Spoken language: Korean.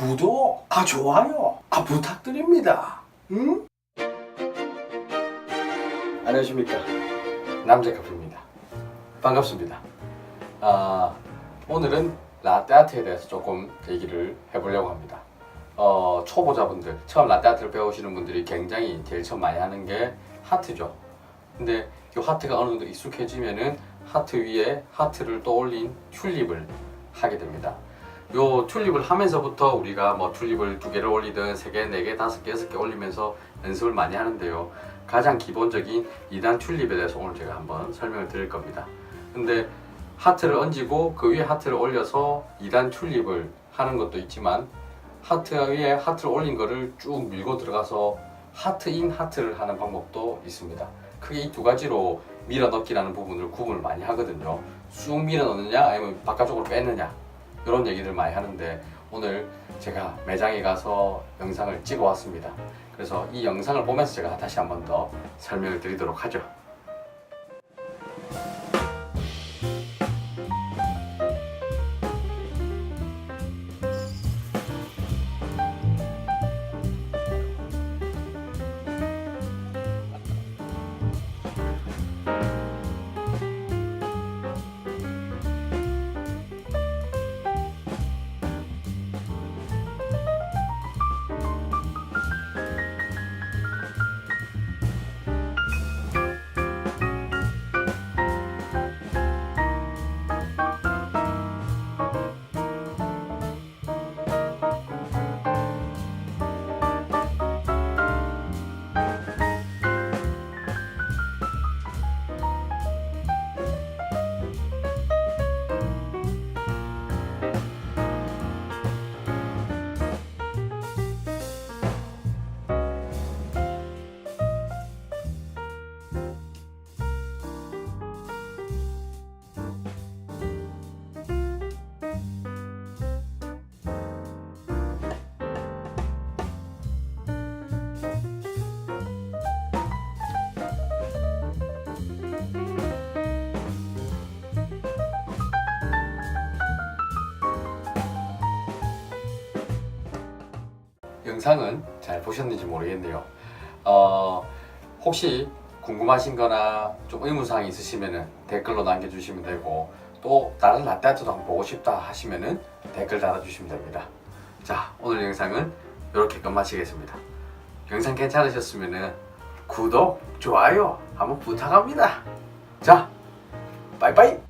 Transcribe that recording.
구독, 아 좋아요, 아 부탁드립니다. 응? 안녕하십니까 남자 카페입니다. 반갑습니다. 아, 오늘은 라떼아트에 대해서 조금 얘기를 해보려고 합니다. 어, 초보자분들, 처음 라떼아트를 배우시는 분들이 굉장히 제일 처음 많이 하는 게 하트죠. 근데 이 하트가 어느 정도 익숙해지면은 하트 위에 하트를 떠올린 튤립을 하게 됩니다. 요 튤립을 하면서부터 우리가 뭐 튤립을 두 개를 올리든 세 개, 네 개, 다섯 개, 여섯 개 올리면서 연습을 많이 하는데요. 가장 기본적인 2단 튤립에 대해서 오늘 제가 한번 설명을 드릴 겁니다. 근데 하트를 얹고 그 위에 하트를 올려서 2단 튤립을 하는 것도 있지만 하트 위에 하트를 올린 거를 쭉 밀고 들어가서 하트인 하트를 하는 방법도 있습니다. 크게 이 두 가지로 밀어 넣기라는 부분을 구분을 많이 하거든요. 쑥 밀어 넣느냐 아니면 바깥쪽으로 빼느냐 이런 얘기를 많이 하는데 오늘 제가 매장에 가서 영상을 찍어 왔습니다. 그래서 이 영상을 보면서 제가 다시 한 번 더 설명을 드리도록 하죠. 영상은 잘 보셨는지 모르겠네요. 어, 혹시 궁금하신 거나 좀 의문사항 있으시면은 댓글로 남겨주시면 되고 또 다른 라떼아트도 한번 보고 싶다 하시면은 댓글 달아주시면 됩니다. 자, 오늘 영상은 이렇게 끝마치겠습니다. 영상 괜찮으셨으면은 구독, 좋아요 한번 부탁합니다. 자, 빠이빠이!